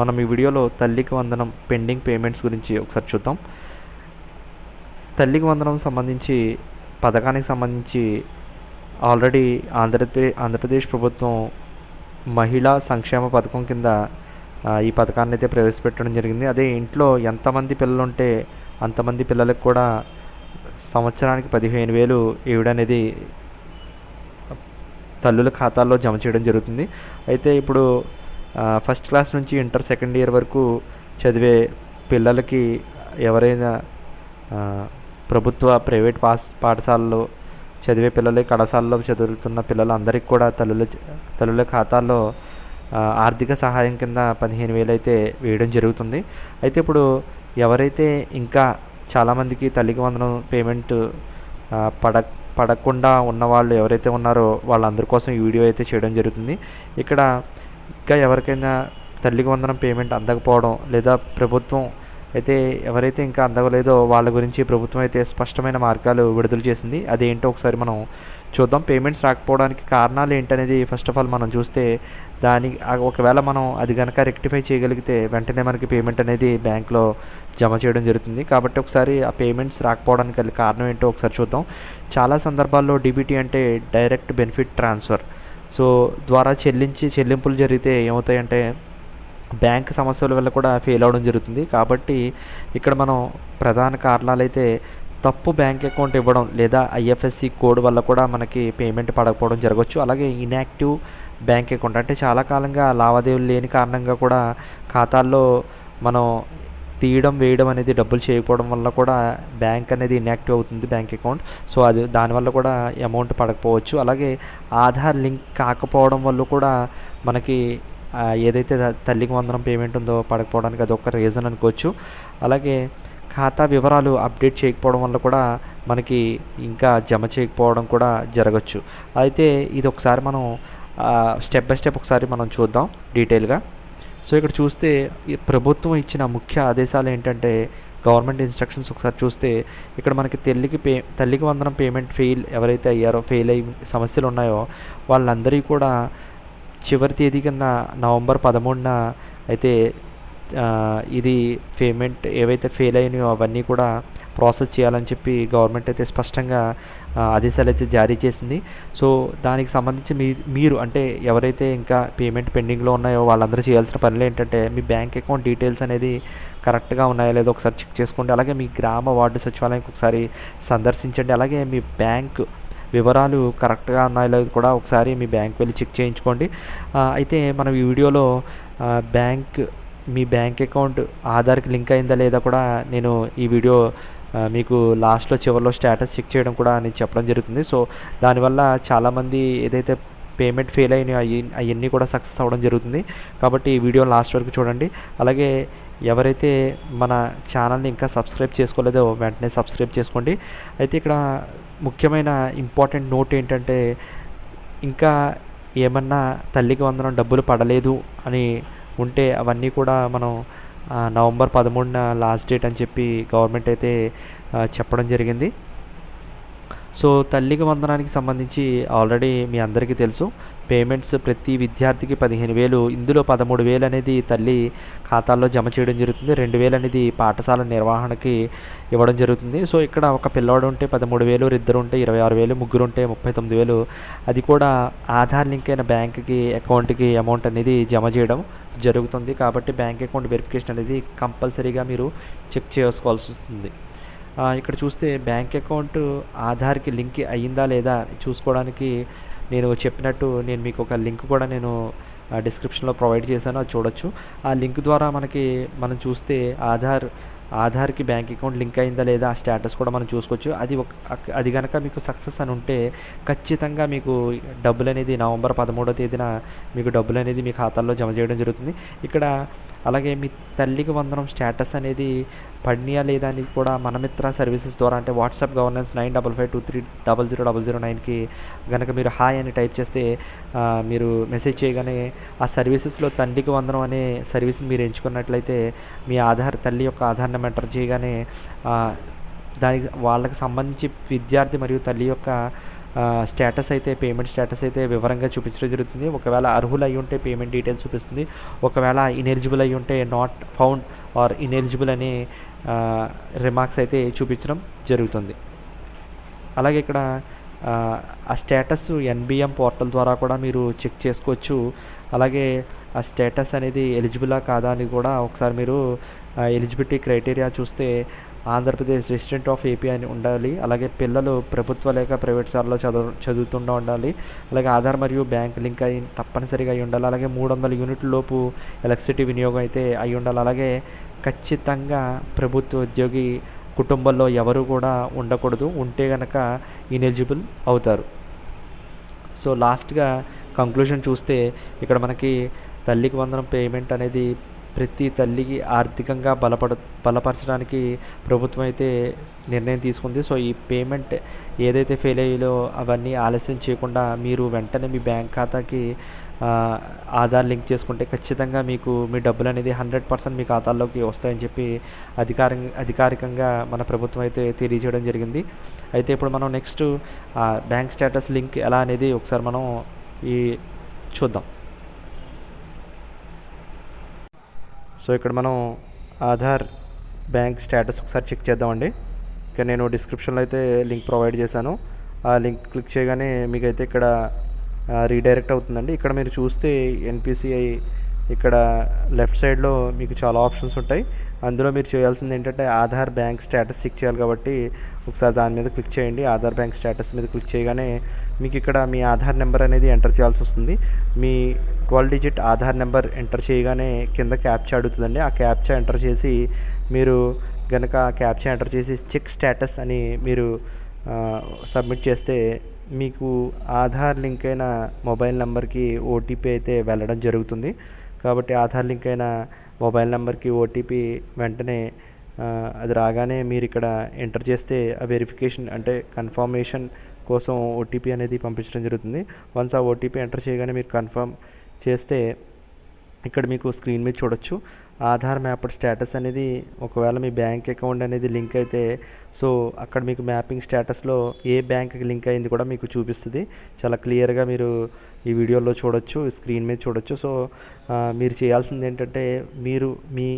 మనం ఈ వీడియోలో తల్లికి వందనం పెండింగ్ పేమెంట్స్ గురించి ఒకసారి చూద్దాం. తల్లికి వందనం సంబంధించి పథకానికి సంబంధించి ఆల్రెడీ ఆంధ్రప్రదేశ్ ఆంధ్రప్రదేశ్ ప్రభుత్వం మహిళా సంక్షేమ పథకం కింద ఈ పథకాన్ని అయితే ప్రవేశపెట్టడం జరిగింది. అదే ఇంట్లో ఎంతమంది పిల్లలు ఉంటే అంతమంది పిల్లలకు కూడా సంవత్సరానికి పదిహేను వేలు ఇవ్వడనేది తల్లుల ఖాతాల్లో జమ చేయడం జరుగుతుంది. అయితే ఇప్పుడు ఫస్ట్ క్లాస్ నుంచి ఇంటర్ సెకండ్ ఇయర్ వరకు చదివే పిల్లలకి ఎవరైనా ప్రభుత్వ ప్రైవేట్ పాస్ పాఠశాలలో చదివే పిల్లలు కళాశాలలో చదువుతున్న పిల్లలందరికీ కూడా తల్లుల తల్లుల ఖాతాల్లో ఆర్థిక సహాయం కింద పదిహేను వేలు అయితే వేయడం జరుగుతుంది. అయితే ఇప్పుడు ఎవరైతే ఇంకా చాలామందికి తల్లికి వందనం పేమెంట్ పడ పడకుండా ఉన్న వాళ్ళు ఎవరైతే ఉన్నారో వాళ్ళందరి కోసం ఈ వీడియో అయితే చేయడం జరుగుతుంది. ఇక్కడ ఇంకా ఎవరికైనా తల్లికి వందనం పేమెంట్ అందకపోవడం లేదా ప్రభుత్వం అయితే ఎవరైతే ఇంకా అందగలేదో వాళ్ళ గురించి ప్రభుత్వం అయితే స్పష్టమైన మార్గాలు విడుదల చేసింది. అదేంటో ఒకసారి మనం చూద్దాం. పేమెంట్స్ రాకపోవడానికి కారణాలు ఏంటనేది ఫస్ట్ ఆఫ్ ఆల్ మనం చూస్తే దాని ఒకవేళ మనం అది కనుక రెక్టిఫై చేయగలిగితే వెంటనే మనకి పేమెంట్ అనేది బ్యాంక్లో జమ చేయడం జరుగుతుంది. కాబట్టి ఒకసారి ఆ పేమెంట్స్ రాకపోవడానికి కారణం ఏంటో ఒకసారి చూద్దాం. చాలా సందర్భాల్లో డీబీటీ అంటే డైరెక్ట్ బెనిఫిట్ ట్రాన్స్ఫర్ సో ద్వారా చెల్లించి చెల్లింపులు జరిగితే ఏమవుతాయంటే బ్యాంక్ సమస్యల వల్ల కూడా ఫెయిల్ అవడం జరుగుతుంది. కాబట్టి ఇక్కడ మనం ప్రధాన కారణాలు అయితే తప్పు బ్యాంక్ అకౌంట్ ఇవ్వడం లేదా ఐఎఫ్ఎస్సి కోడ్ వల్ల కూడా మనకి పేమెంట్ పడకపోవడం జరగవచ్చు అలాగే ఇన్యాక్టివ్ బ్యాంక్ అకౌంట్. అంటే చాలా కాలంగా లావాదేవీలు లేని కారణంగా కూడా ఖాతాల్లో మనం తీయడం వేయడం అనేది డబ్బులు చేయకపోవడం వల్ల కూడా బ్యాంక్ అనేది ఇన్యాక్టివ్ అవుతుంది బ్యాంక్ అకౌంట్. సో అది దానివల్ల కూడా అమౌంట్ పడకపోవచ్చు. అలాగే ఆధార్ లింక్ కాకపోవడం వల్ల కూడా మనకి ఏదైతే తల్లికి వందనం పేమెంట్ ఉందో పడకపోవడానికి అది ఒక రీజన్ అనుకోవచ్చు. అలాగే ఖాతా వివరాలు అప్డేట్ చేయకపోవడం వల్ల కూడా మనకి ఇంకా జమ చేయకపోవడం కూడా జరగచ్చు. అయితే ఇది ఒకసారి మనం స్టెప్ బై స్టెప్ ఒకసారి మనం చూద్దాం డీటెయిల్గా సో ఇక్కడ చూస్తే ప్రభుత్వం ఇచ్చిన ముఖ్య ఆదేశాలు ఏంటంటే గవర్నమెంట్ ఇన్స్ట్రక్షన్స్ ఒకసారి చూస్తే ఇక్కడ మనకి తల్లికి పే తల్లికి వందనం పేమెంట్ ఫెయిల్ ఎవరైతే అయ్యారో ఫెయిల్ అయ్యి సమస్యలు ఉన్నాయో వాళ్ళందరికీ కూడా చివరి తేదీ కింద నవంబర్ పదమూడున అయితే ఇది పేమెంట్ ఏవైతే ఫెయిల్ అయినాయో అవన్నీ కూడా ప్రాసెస్ చేయాలని చెప్పి గవర్నమెంట్ అయితే స్పష్టంగా ఆదేశాలు అయితే జారీ చేసింది. సో దానికి సంబంధించి మీ మీరు అంటే ఎవరైతే ఇంకా పేమెంట్ పెండింగ్లో ఉన్నాయో వాళ్ళందరూ చేయాల్సిన పనులు ఏంటంటే మీ బ్యాంక్ అకౌంట్ డీటెయిల్స్ అనేది కరెక్ట్గా ఉన్నాయో లేదో ఒకసారి చెక్ చేసుకోండి. అలాగే మీ గ్రామ వార్డు సచివాలయానికి ఒకసారి సందర్శించండి. అలాగే మీ బ్యాంక్ వివరాలు కరెక్ట్గా ఉన్నాయో లేదో కూడా ఒకసారి మీ బ్యాంక్ వెళ్ళి చెక్ చేయించుకోండి. అయితే మనం ఈ వీడియోలో బ్యాంక్ మీ బ్యాంక్ అకౌంట్ ఆధార్కి లింక్ అయిందా లేదా కూడా నేను ఈ వీడియో మీకు లాస్ట్లో చివరిలో స్టేటస్ చెక్ చేయడం కూడా నేను చెప్పడం జరుగుతుంది. సో దానివల్ల చాలామంది ఏదైతే పేమెంట్ ఫెయిల్ అయిన అవి అవన్నీ కూడా సక్సెస్ అవ్వడం జరుగుతుంది. కాబట్టి ఈ వీడియో లాస్ట్ వరకు చూడండి. అలాగే ఎవరైతే మన ఛానల్ని ఇంకా సబ్స్క్రైబ్ చేసుకోలేదో వెంటనే సబ్స్క్రైబ్ చేసుకోండి. అయితే ఇక్కడ ముఖ్యమైన ఇంపార్టెంట్ నోట్ ఏంటంటే ఇంకా ఏమన్నా తల్లికి వందనం డబ్బులు పడలేదు అని ఉంటే అవన్నీ కూడా మనం నవంబర్ పదమూడున లాస్ట్ డేట్ అని చెప్పి గవర్నమెంట్ అయితే చెప్పడం జరిగింది. సో తల్లికి వందనానికి సంబంధించి ఆల్రెడీ మీ అందరికీ తెలుసు పేమెంట్స్ ప్రతి విద్యార్థికి పదిహేను వేలు ఇందులో పదమూడు వేలు అనేది తల్లి ఖాతాల్లో జమ చేయడం జరుగుతుంది. రెండు వేలు అనేది పాఠశాల నిర్వహణకి ఇవ్వడం జరుగుతుంది. సో ఇక్కడ ఒక పిల్లోడు ఉంటే పదమూడు వేలు ఇద్దరు ఉంటే ఇరవై ఆరు వేలు ముగ్గురు ఉంటే ముప్పై తొమ్మిది వేలు. అది కూడా ఆధార్ లింక్ అయిన బ్యాంక్కి అకౌంట్కి అమౌంట్ అనేది జమ చేయడం జరుగుతుంది. కాబట్టి బ్యాంక్ అకౌంట్ వెరిఫికేషన్ అనేది కంపల్సరీగా మీరు చెక్ చేసుకోవాల్సి వస్తుంది. ఇక్కడ చూస్తే బ్యాంక్ అకౌంట్ ఆధార్కి లింక్ అయ్యిందా లేదా చూసుకోవడానికి నేను చెప్పినట్టు నేను మీకు ఒక లింక్ కూడా నేను డిస్క్రిప్షన్లో ప్రొవైడ్ చేశాను అది చూడొచ్చు. ఆ లింక్ ద్వారా మనకి మనం చూస్తే ఆధార్ ఆధార్కి బ్యాంక్ అకౌంట్ లింక్ అయిందా లేదా ఆ స్టేటస్ కూడా మనం చూసుకోవచ్చు. అది ఒక అది కనుక మీకు సక్సెస్ అని ఉంటే ఖచ్చితంగా మీకు డబ్బులు అనేది నవంబర్ పదమూడో తేదీన మీకు డబ్బులు అనేది మీ ఖాతాల్లో జమ చేయడం జరుగుతుంది. ఇక్కడ అలాగే మీ తల్లికి వందనం స్టేటస్ అనేది పడినయా లేదా అని కూడా మనమిత్ర సర్వీసెస్ ద్వారా అంటే WhatsApp governance nine double five two three double zero double zero నైన్కి కనుక మీరు హాయ్ అని టైప్ చేస్తే మీరు మెసేజ్ చేయగానే ఆ సర్వీసెస్లో తల్లికి వందనం అనే సర్వీస్ని మీరు ఎంచుకున్నట్లయితే మీ ఆధార్ తల్లి యొక్క ఆధార్ నెంబర్ ఎంటర్ చేయగానే దానికి వాళ్ళకి సంబంధించి విద్యార్థి మరియు తల్లి యొక్క స్టేటస్ అయితే పేమెంట్ స్టేటస్ అయితే వివరంగా చూపించడం జరుగుతుంది. ఒకవేళ అర్హులు అయి ఉంటే పేమెంట్ డీటెయిల్స్ చూపిస్తుంది. ఒకవేళ ఇనెలిజిబుల్ అయి ఉంటే నాట్ ఫౌండ్ ఆర్ ఇనెలిజిబుల్ అనే రిమార్క్స్ అయితే చూపించడం జరుగుతుంది. అలాగే ఇక్కడ ఆ, స్టేటస్ ఎన్బిఎం పోర్టల్ ద్వారా కూడా మీరు చెక్ చేసుకోవచ్చు. అలాగే ఆ స్టేటస్ అనేది ఎలిజిబులా కాదా అని కూడా ఒకసారి మీరు ఎలిజిబిలిటీ క్రైటీరియా చూస్తే ఆంధ్రప్రదేశ్ రెసిడెంట్ ఆఫ్ ఏపీ అని ఉండాలి. అలాగే పిల్లలు ప్రభుత్వ లేక ప్రైవేట్ సార్లో చదువు చదువుతుండా ఉండాలి. అలాగే ఆధార్ మరియు బ్యాంక్ లింక్ అయి తప్పనిసరిగా అయి ఉండాలి. అలాగే మూడు వందల యూనిట్ల లోపు ఎలక్ట్రిసిటీ వినియోగం అయితే అయి ఉండాలి. అలాగే ఖచ్చితంగా ప్రభుత్వ ఉద్యోగి కుటుంబంలో ఎవరు కూడా ఉండకూడదు. ఉంటే కనుక ఇనెలిజిబుల్ అవుతారు. సో లాస్ట్గా కంక్లూషన్ చూస్తే ఇక్కడ మనకి తల్లికి వందనం పేమెంట్ అనేది ప్రతి తల్లికి ఆర్థికంగా బలపడ బలపరచడానికి ప్రభుత్వం అయితే నిర్ణయం తీసుకుంది. సో ఈ పేమెంట్ ఏదైతే ఫెయిల్ అయ్యాలో అవన్నీ ఆలస్యం చేయకుండా మీరు వెంటనే మీ బ్యాంక్ ఖాతాకి ఆధార్ లింక్ చేసుకుంటే ఖచ్చితంగా మీకు మీ డబ్బులు అనేది హండ్రెడ్ పర్సెంట్ మీ ఖాతాల్లోకి వస్తాయని చెప్పి అధికారి అధికారికంగా మన ప్రభుత్వం అయితే తెలియజేయడం జరిగింది. అయితే ఇప్పుడు మనం నెక్స్ట్ బ్యాంక్ స్టేటస్ లింక్ ఎలా అనేది ఒకసారి మనం ఈ చూద్దాం. సో ఇక్కడ మనం ఆధార్ బ్యాంక్ స్టేటస్ ఒకసారి చెక్ చేద్దామండి. ఇక నేను డిస్క్రిప్షన్లో అయితే లింక్ ప్రొవైడ్ చేశాను. ఆ లింక్ క్లిక్ చేయగానే మీకైతే ఇక్కడ రీడైరెక్ట్ అవుతుందండి. ఇక్కడ మీరు చూస్తే ఎన్పిసిఐ ఇక్కడ లెఫ్ట్ సైడ్లో మీకు చాలా ఆప్షన్స్ ఉంటాయి. అందులో మీరు చేయాల్సింది ఏంటంటే ఆధార్ బ్యాంక్ స్టేటస్ చెక్ చేయాలి కాబట్టి ఒకసారి దాని మీద క్లిక్ చేయండి. ఆధార్ బ్యాంక్ స్టేటస్ మీద క్లిక్ చేయగానే మీకు ఇక్కడ మీ ఆధార్ నెంబర్ అనేది ఎంటర్ చేయాల్సి వస్తుంది. మీ twelve digit Aadhaar number enter చేయగానే కింద క్యాప్చా అడుగుతుందండి. ఆ క్యాప్చా ఎంటర్ చేసి మీరు కనుక క్యాప్చా ఎంటర్ చేసి చెక్ స్టేటస్ అని మీరు సబ్మిట్ చేస్తే మీకు ఆధార్ లింక్ అయిన మొబైల్ నెంబర్కి ఓటీపీ అయితే వెళ్ళడం జరుగుతుంది. కాబట్టి ఆధార్ లింక్ అయిన మొబైల్ నెంబర్కి ఓటీపీ వెంటనే అది రాగానే మీరు ఇక్కడ ఎంటర్ చేస్తే ఆ వెరిఫికేషన్ అంటే కన్ఫర్మేషన్ కోసం ఓటీపీ అనేది పంపించడం జరుగుతుంది. వన్స్ ఆ ఓటీపీ ఎంటర్ చేయగానే మీరు కన్ఫర్మ్ చేస్తే ఇక్కడ మీకు స్క్రీన్ మీద చూడొచ్చు. ఆధార్ మ్యాప్డ్ స్టేటస్ అనేది ఒకవేళ మీ బ్యాంక్ అకౌంట్ అనేది లింక్ అయితే సో అక్కడ మీకు మ్యాపింగ్ స్టేటస్లో ఏ బ్యాంక్కి లింక్ అయింది కూడా మీకు చూపిస్తుంది. చాలా క్లియర్గా మీరు ఈ వీడియోలో చూడొచ్చు స్క్రీన్ మీద చూడొచ్చు. సో మీరు చేయాల్సింది ఏంటంటే మీరు మీ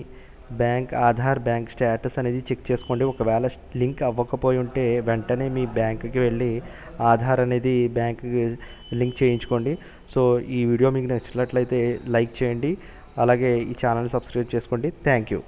బ్యాంక్ ఆధార్ బ్యాంక్ స్టేటస్ అనేది చెక్ చేసుకోండి. ఒకవేళ లింక్ అవ్వకపోయి ఉంటే వెంటనే మీ బ్యాంకుకి వెళ్ళి ఆధార్ అనేది బ్యాంకుకి లింక్ చేయించుకోండి. సో ఈ వీడియో మీకు నచ్చినట్లయితే లైక్ చేయండి. అలాగే ఈ ఛానల్ సబ్స్క్రైబ్ చేసుకోండి. Thank you.